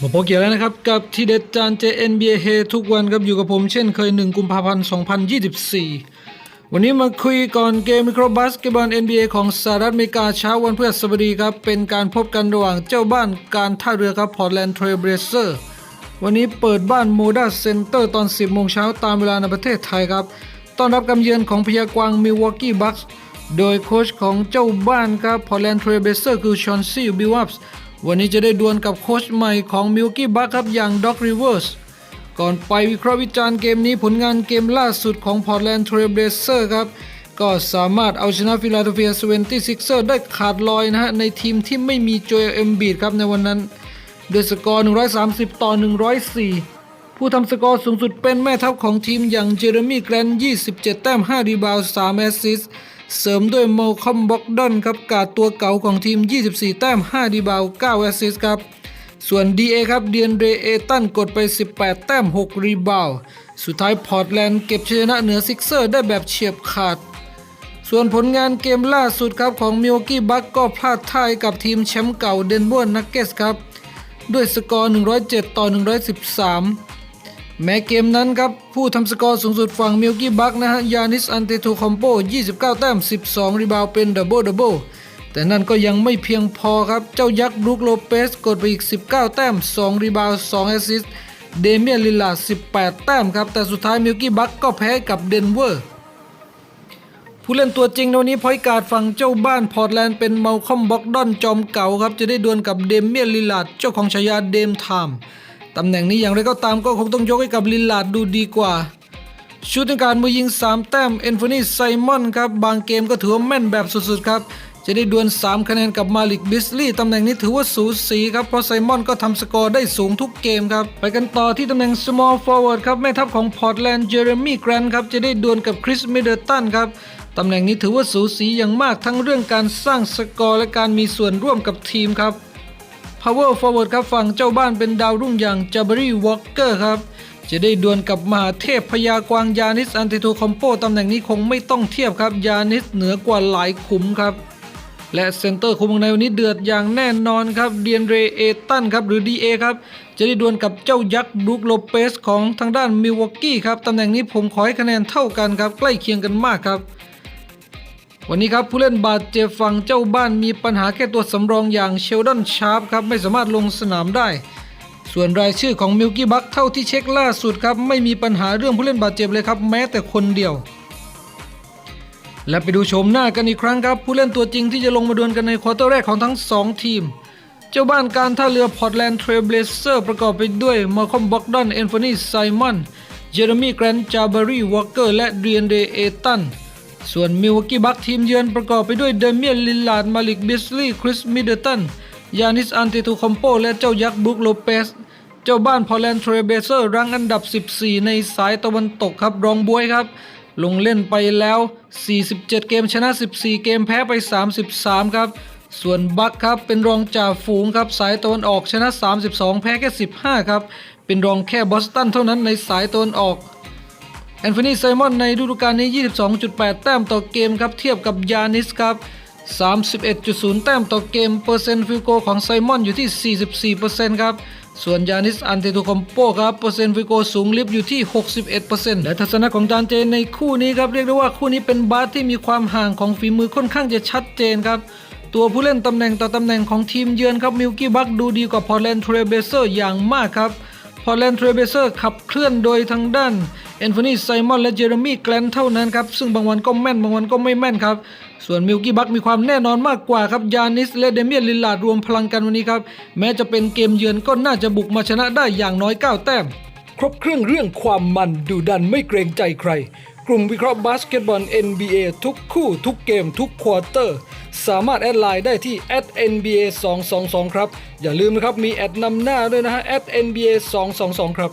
มาพบเกี่ยแล้วนะครับ กับทีเด็ดจาน JNBA เฮทุกวันครับอยู่กับผมเช่นเคย 1 กุมภาพันธ์ 2024 วันนี้มาคุยก่อนเกมมิโครบาสเกตบอล NBA ของสหรัฐอเมริกาเช้าวันพฤหัสบดีครับ เป็นการพบกันระหว่างเจ้าบ้านการท่าเรือครับพอร์ตแลนด์เทรเบรเซอร์วันนี้เปิดบ้านโมดาเซ็นเตอร์ตอน 10 โมงเช้าตามเวลาในประเทศไทยครับ ต้อนรับกำเยือนของพยากวางมิลวอกกี้บัคส์โดยโค้ชของเจ้าบ้านครับพอร์ตแลนด์เทรเบรเซอร์คือชอนซี่บิวัฟส์ วันนี้จะได้ดวลกับโค้ชใหม่ของมิลกี้บัคครับอย่างด็อกริเวอร์สก่อนไปวิเคราะห์วิจารณ์เกมนี้ผลงานเกมล่าสุดของพอร์ตแลนด์เทรเบเซอร์ครับก็สามารถเอาชนะฟิลาเดลเฟีย76ได้ขาดลอยนะฮะ ในทีมที่ไม่มีโจเอลเอ็มบีดครับในวันนั้นด้วยสกอร์ 130 ต่อ 104 ผู้ทำสกอร์สูงสุดเป็นแม่ทัพของทีมอย่างเจอร์มี่แกรนท์27 แต้ม 5 รีบาวด์3แอสซิสต์ เสริมด้วยโมคอมบ็อกดอนครับกาดตัวเก่าของทีม 24 แต้ม5รีบาว 9 แอสซิสครับ ส่วน DA ครับเดียนเรเอตันกดไป 18 แต้ม 6 รีบาว สุดท้ายพอร์ตแลนด์เก็บชนะเหนือซิกเซอร์ได้แบบเฉียบขาด ส่วนผลงานเกมล่าสุดครับของมิวกี้บัคก็พลาดท่ายกับทีมแชมป์เก่าเดนเวอร์นักเก็ตครับ ด้วยสกอร์ 107 ต่อ 113 แม้เกมนั้นครับ ผู้ทำสกอร์สูงสุดฝั่งมิลกี้บัคนะฮะ ยานิส อันเตโตคอมโป 29 แต้ม 12 รีบาวด์เป็นดับเบิลดับเบิลแต่นั่นก็ยังไม่เพียงพอครับ เจ้ายักษ์บรูคโลเปสกดไปอีก 19 แต้ม 2 รีบาวด์2แอสซิสเดเมียนลิลา18 แต้มครับ แต่สุดท้ายมิลกี้บัคก็แพ้กับเดนเวอร์ ผู้เล่นตัวจริงในวันนี้พอยการดฝั่งเจ้าบ้านพอร์ตแลนด์เป็นเมาคอมบ็อกดอนจอมเก่าครับ จะได้ดวลกับเดเมียนลิลาดเจ้าของฉายาเดมไทม์ ตำแหน่งนี้อย่างไรก็ตามก็คงต้องยกให้กับลิลลาดดูดีกว่า ชุดในการมือยิง 3 แต้มเอนโฟนีไซมอนครับ บางเกมก็ถือว่าแม่นแบบสุดๆครับ จะได้ดวล 3 คะแนนกับมาลิกบิสลีย์ตำแหน่งนี้ถือว่าสูสีครับ เพราะไซมอนก็ทำสกอร์ได้สูงทุกเกมครับ ไปกันต่อที่ตำแหน่ง small forward ครับแม่ทัพของพอร์ตแลนด์เจอร์มี่แกรนครับจะได้ดวลกับคริสเมิดเดิลตันครับตำแหน่งนี้ถือว่าสูสีอย่างมากทั้งเรื่องการสร้างสกอร์และการมีส่วนร่วมกับทีมครับ Power Forward ครับฝั่งเจ้าบ้านเป็นดาวรุ่งอย่างจาบรีวอลเกอร์ครับ จะได้ดวลกับมหาเทพพยากวางยานิสอันติโตคอมโปตำแหน่งนี้คงไม่ต้องเทียบครับ ยานิสเหนือกว่าหลายขุมครับ และเซนเตอร์คุมในวันนี้เดือดอย่างแน่นอนครับเดียนเรเอตันครับหรือ DA ครับจะได้ดวลกับเจ้ายักษ์บรูคโลเปสของทางด้านมิลวอกกี้ครับตำแหน่งนี้ผมขอให้คะแนนเท่ากันครับใกล้เคียงกันมากครับ วันนี้ครับผู้เล่นบาดเจ็บฝั่งเจ้าบ้านมีปัญหาแค่ตัวสำรองอย่างเชลดอนชาร์ปครับไม่สามารถลงสนามได้ ส่วนรายชื่อของมิลกี้บัคเท่าที่เช็คล่าสุดครับไม่มีปัญหาเรื่องผู้เล่นบาดเจ็บเลยครับแม้แต่คนเดียว และไปดูโฉมหน้ากันอีกครั้งครับ ผู้เล่นตัวจริงที่จะลงมาดวลกันในควอเตอร์แรกของทั้ง 2 ทีม เจ้าบ้านการท่าเรือพอร์ตแลนด์เทรเบลเซอร์ประกอบไปด้วยมาคอมบ็อกดอนเอนโฟนีไซมอนเจอร์มี่แกรนจาบารีวอลเกอร์และเดียนเดเอตัน ส่วนมิลวอกกี้บัคทีมเยือนประกอบไปด้วยเดเมียนลิลลาดมาลิกบิสลีย์คริสมิดเดิลตันยานิสอันเตตูคอมโปและเจ้ายักษ์บรูคโลเปสเจ้าบ้านพอแลนด์เทรเบเซอร์รังอันดับ 14 ในสายตะวันตกครับรองบวยครับ ลงเล่นไปแล้ว 47 เกมชนะ 14 เกมแพ้ไป 33 ครับส่วนบัคครับเป็นรองจ่าฝูงครับสายตะวันออกชนะ 32 แพ้แค่ 15 ครับ เป็นรองแค่บอสตันเท่านั้นในสายตะวันออก อนโทนีไซมอนในฤดูกาลนี้ 22.8 แต้มต่อเกมครับ เทียบกับยานิสครับ 31.0 แต้มต่อเกม เปอร์เซ็นต์ฟิลโกของไซมอนอยู่ที่ 44%ครับ ส่วนยานิสอันเตโตคอมโปครับ เปอร์เซ็นต์ฟิลโกสูงลิฟต์อยู่ที่ 61%และทัศนะของจานเจในคู่นี้ครับ เรียกได้ว่าคู่นี้เป็นบาสที่มีความห่างของฝีมือค่อนข้างจะชัดเจนครับตัวผู้เล่นตำแหน่งต่อตำแหน่งของทีมเยือนครับมิลกี้บัคดูดีกว่าพอร์แลนด์เทรเบเซอร์อย่างมากครับพอร์แลนด์เทรเบเซอร์ขับเคลื่อนโดยทางด้าน แอนโทนีไซมอนและเจอร์มี่แกลนเท่านั้นครับ ซึ่งบางวันก็แม่น บางวันก็ไม่แม่นครับ ส่วนมิลกี้บัคมีความแน่นอนมากกว่าครับ ยานิสและเดเมียนลิลลาร์ดรวมพลังกันวันนี้ครับ แม้จะเป็นเกมเยือนก็น่าจะบุกมาชนะได้อย่างน้อย 9 แต้ม ครบเครื่องเรื่องความมันดูดันไม่เกรงใจใคร กลุ่มวิเคราะห์บาสเกตบอล NBA ทุกคู่ทุกเกมทุกควอเตอร์ สามารถแอดไลน์ได้ที่ @nba 222ครับ อย่าลืมนะครับมีแอดนำหน้าด้วยนะฮะ @nba 222ครับ